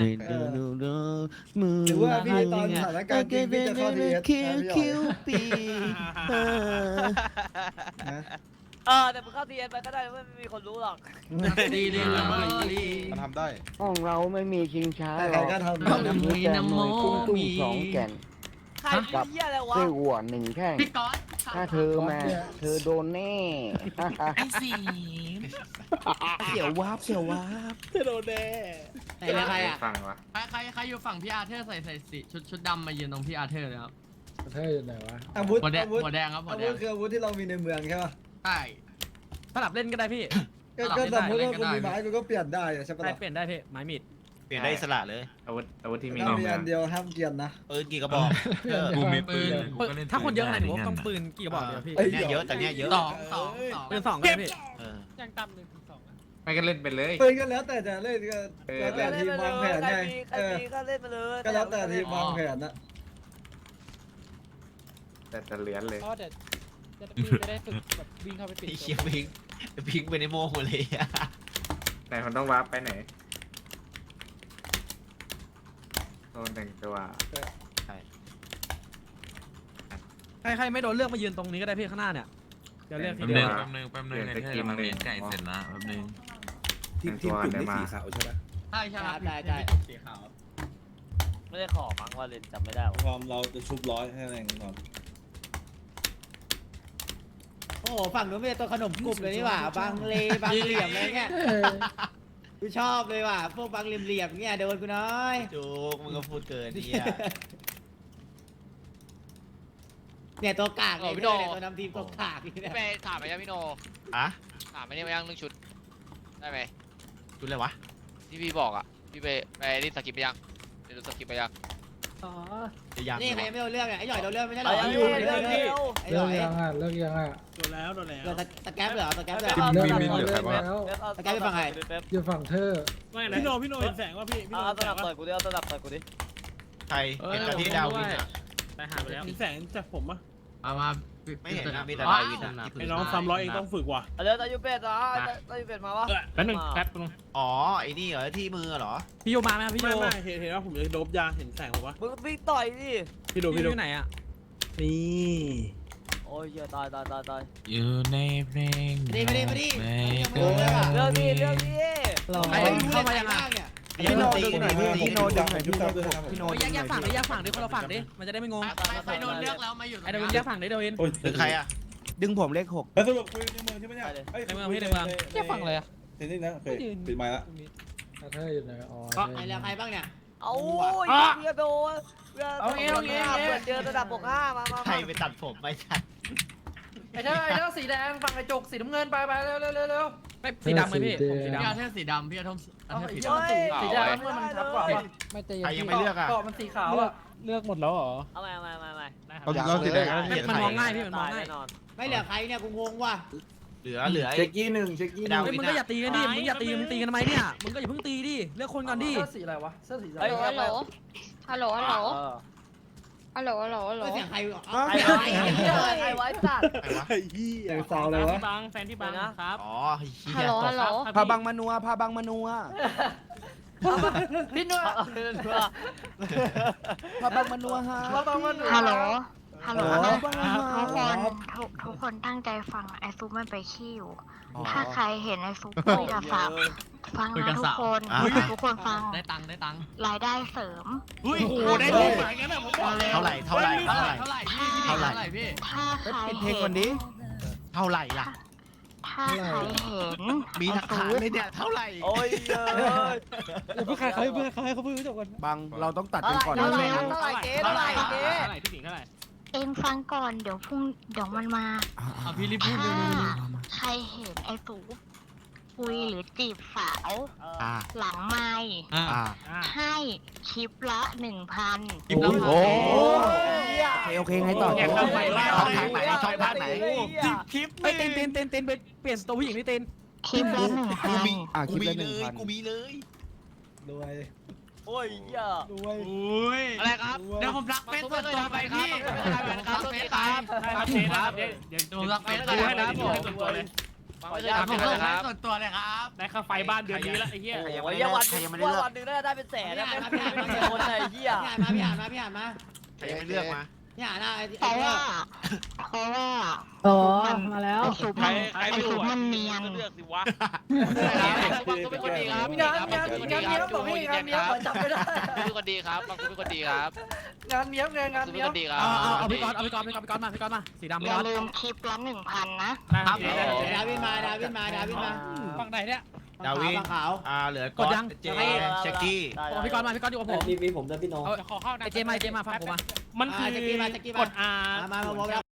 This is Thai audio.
ไม่ดูดูดูมือหรือว่าพี่ตอนสถานการณ์จริงพี่จะเข้าทีเอสคิวคิวปีเออนะเออแต่มึงเข้าทีเอ็นไปก็ได้ไม่มีคนรู้หรอกดีดีดีดีมันทำได้ห้องเราไม่มีชิงช้าแต่หใครรอกก็ทำเรามีแต่หน่วยกุ้งกุ้งสองแก่น ใครมีเหี้ยอะไรวะ ไส้อั่วหนึ่งแท่งพี่ก๊อต ถ้าเธอมา เธอโดนแน่ไอ้สีเสียววาบเสียววาบไหนเลยใครอะฟังวะใครใครใครอยู่ฝั่งพี่อาเธอร์ใส่ใส่สีชุดชุดดำมายืนตรงพี่อาเธอร์เลยครับเธออยู่ไหนวะอาวุธหัวแดงอาวุธหัวแดงครับหัอาวแดวุงธคืออาวุธที่เรามีในเมืองใช่ป่ะใช่สลับเล่นก็ได้พี่ก็เราก็เล่นสมมติได้ว่ากูเล่มีนก็ได้ไม้กูก็เปลี่ยนได้อะใช่ปะใครล่ะเปลี่ยนได้พี่ไม้มีด เปลี่ยนได้อิสละเลยอาวุธอาวุธที่มีถ้าในมีเมืออังนเดียวห้ามเกียนนะ ปืนกี่กระบอกเออกูมีปืนปืนถ้าคนเยอะขนาดนี้ผมต้องปืนกี่กระบอกเดียวพี่เนี่ยเยอะแต่เนี่ยเยอะสองสองสองปืนสองก็ได้พี่เออยังต่ำหนึ่งสองไม่ก็เล่นไปเลยปืนก็แล้วแต่จะเล่นก็เออแล้วแต่ทีมวางแผนใครไงมีใครเออมีก็เล่นมาเลยก็แล้วแต่ทีมวางแผนนะแต่จะเหรียญเลยก็เดี๋ยวจะพี่จะได้ฝึกแบบวิ่งเข้าไปปิดไอ้เคียพิงพิงไปในโม่หมดเลยอะไหนมันต้องวาร์ปไปไหน โดนแต่งตัวใครใครไม่โดนเลือกมายืนตรงนี้ก็ได้พี่ข้างหน้าเนี่ยเดี๋ยวเลือกทีแป๊บเดีนึยวงแป๊บนึงแป๊บนึงในเทศมันเลี้ยงไก่เสร็จแล้วแป๊บนึงทีมทีมกลุ่มได้สีขาวใช่ไหมใช่ใช่ครับได้ได้สีขาวไม่ได้ขอมั้งว่าเล่นจำไม่ได้ว่ะความเราจะชุบร้อยให้แรงความโอ้โหฝั่งนู้นเป็นตัวขนมกรุบเลยนี่หว่า บางเลบางเหลี่ยมอะไรเงี้ย กูชอบเลยว่ะพวกบางเหลี่ยมๆเนี่ยโดนกูน้อยจูกมึงก็พูดเกินเนี่ย เนี่ยตัวกากเลยเนี่ยตัวนำทีมตัวกากเนี่ยไปถามไปยังพี่โนอะถามไปนี่มายังเรื่องชุดได้ไหมชุดอะไรวะ ที่พี่บอกอะพี่ไปไปนี่สกิปไปยังไปดูสกิปไปยังอ๋อจะยังนี่ใครยังไม่โดนเรื่องเนี่ยไอ้หน่อยโดนเรื่องไม่ใช่เหรเอาอเรื่องเรื่องเดียวไอ้หเลิน่กอยยังอะเลิกยังอะโด นแล้วโดนแล้วโดนตะแก๊บเหรอตะแก๊บเหรอเลิกยังเลิกแล้วสแกนไปฝั่งไหนอยู่ฝั่งเธอพี่โนพี่โนเห็นแสงว่าพี่พี่โนเอาสนับต่อยกูดิเอาสนับต่อยกูดิใครเป็นกะทิดาววินอะไปหาไปแล้วแสงจากผมอะเอามาไม่เห็นนะมีแต่ดาววินอะที่ปืนไอ้น้องซ้ำร้อยเองต้องฝึกว่ะเอาเดี๋ยวตายูเป็ดนะตายูเป็ดมาวะ แป๊บนึงแป๊บนึงอ๋อไอ้นี่เหรอที่มือเหรอพี่โยมาไหมครับพี่โยไม่ไม่เห็นเห็นว่าผมจะโดบยาเห็นแสงผมวะมึงวิ่งต่อยดิพี่ดูพี่พี่โยดูอยู่ไหนอะนี่ โอ้ยเหี้ยตายตายตายตายอยู่ในเพลงมาดิมาดิมาดิไม่ยังไม่รู้เลยว่ะเรื่องนี้เรื่องนี้ไอ้เข้ามายังไงเนี่ยพี่โนดึงหน่อยพี่โนดึงหน่อยชุบตามด้วยนะครับพี่โนแยกแยกฝั่งดิแยกฝั่งดิคนละฝั่งดิมันจะได้ไม่งงใครใครโดนเลือกแล้วมาอยู่ตรงไอ้เดวินนี้แยกฝั่งดิเดวิน โอ้ยดึงใครอะดึงผมเลขหกแล้วสรุปคุยในเมืองใช่ไหมเนี่ยในเมืองพี่ในเมืองแยกฝั่งเลยอะเห็นนี่นะโอเคปิดไม้ละเธออยู่ไหนอ๋อไอ้แล้วใครบ้างเนี่ย เอาเฮียโดนเอางี้เอางี้เปิดเจอระดับบกห้ามามาใครไปตัดผมไม่ทัน ไอ้เจ้าไอ้เจ้าสีแดงฝั่งไอ้จกสีน้ำเงินไปไปเร็วเร็วเร็วเร็วไม่สีดำเลยพี่ผมสีพี่ดำอาเธอร์สีดำพี่อาเธอร์อาเธอร์สีเฮ้ดำยสีแดงมันชัดกว่าไม่เตะใครยังไม่เลือกอะ เกาะมันสีขาวอะเลือกหมดแล้วเหรอ เอามามามามาเอาเราสีแดงมันมองง่ายพี่มันมองตายง่ายแน่นอน ไม่เหลือใครเนี่ยกูงงว่ะเหลือเหลือเช็คกี้หนึ่งเช็คกี้ดาวเฮ้ยวิมึนงก็อะอย่าตีกันดิ มึงอย่าตีมึงตีกันทำไมเนี่ย มึงก็อย่าเพิ่งตีดิ เลือกคนก่อนดิ เสื้อสีอะไรวะเสื้อสีอะไรเฮ้ยฮัลโหลฮัลโหลฮัลโหล เออ ฮัลโหลฮัลโหลฮัลโหลเสียงใครวะไอ้ไว้ไอ้ไว้สัตว์ใครวะไอ้เหี้ยเสียงซาวเลยวะบังแฟนที่บังครับอ๋อไอ้เหี้ฮัลยโหลฮัลโหลพาบังมานัวพาบังมานัวพี่นัวพาบังมานัวฮะฮัลโหลฮัลโหลฮัลโหล ทุกคนทุกทุกคนตั้งใจฟังไอซุปมันไปขี้อยู่ ถ้าใครเห็นไอซุปคุยกับสาวฟังนะทุกคนทุกคนฟังได้ตังค์ได้ตังค์รายได้เสริมอุ้ยโอ้โหได้ตังค์เท่าไหร่เท่าไหร่เท่าเท่าไหไหร่ร่ เท่าไหร่พี่พี่เท่าไหร่เท่าไหร่ถ้าใครปิดเพลเห็งก่อนนดิเท่าไหร่ล่ะ ถ้าใครเห็นมีหลักฐานเลยเนี่ยเท่าไหร่โอ้ยเยอะเพื่อใครเขาเพื่อเขาให้เขาเพื่อจบกันบังเราต้องตัดเท่ากันไหร่ก่อนเท่าไหร่ไม่งั้นเท่าไหร่เจ๊เท่าไหร่เจ๊เท่าไหร่พี่หญิงเท่าไหร่ เองฟังก่อนเดี๋ยวพรุ่งเดี๋ยวมันมาเอาพี่รีบพูดถ้าเร็วใครเห็นไอซุปคุยหรือจีบสาว อ่าหลังไม่ๆอ่าอ่าให้คลิปละหนึ่งพันคลิปละโอ้พันโหโอเคโอเคไงต่อแยกเข้าไปแล้วช่องทางไหนช่องทางไหนคลิปไปเต้นเต้นเต้นเต้นไปเปลี่ยนตัวผู้หญิงนี่เต้นคลิปละหนึ่งกูพันมีอะคกูลิปมีละหเลนึ่งยพันกูมีเลยรวยโอ้ยเยอะรวย อุ้ยอะไรครับ เดี๋ยวผมรักเฟซส่วนตัวไปพี่ผมรักเฟซตามครับเชฟครับเดี๋ยวเดี๋ยวผมรักเฟซดูให้นะผมส่วนตัวเลยขออนุญาตผมนะส่งคให้รับส่วนตัวเลยครับได้ค่าไฟบ้านเดือนนี้ละไอ้เหี้ย โอ้ยวันหนึงว่าวันหนึงน่าจะได้เป็นแสนนะไม่ไม่ไม่คนไหนเหี้ยพี่อ่านมาพี่อ่านมาพี่อ่านมาใครยังไม่เลือกมา พี่อ่านนะไอ้เพราะว่าเพราะว่า อ๋อมันมาแล้ว ไอซุปมันไอซุปมันเนียนเลือกสิวะบางคนเป็นคนดีครับงานงานงานเนี้ยบอกให้งานเนี้ยขอจำไม่ได้เป็นคนดีครับบางคนเป็นคนดีครับงานเนี้ยไงงานเป็นเนี้ยคนดีครัเอาบเอาเอาพี่ก๊อตเอาพี่ก๊อตพี่ก๊อตพี่ก๊อตมาพี่ก๊อตมาสีดำอพี่ย่าก๊อตลืมคลิปละหนึ่งพันนะ ครับ ดาวินมาดาวินมาดาวินมา ฝั่งไหนเนี่ย ดาวิน ขาวอ่าเหลือกดยัง เจเชกกี้เอาพี่ก๊อตมาพี่ก๊อตอยู่กับผมมีมีผมด้วยพี่น้อง เอาขอเข้าไอเจมาไอเจมาฟังผมมา มันคือกด R มา มามา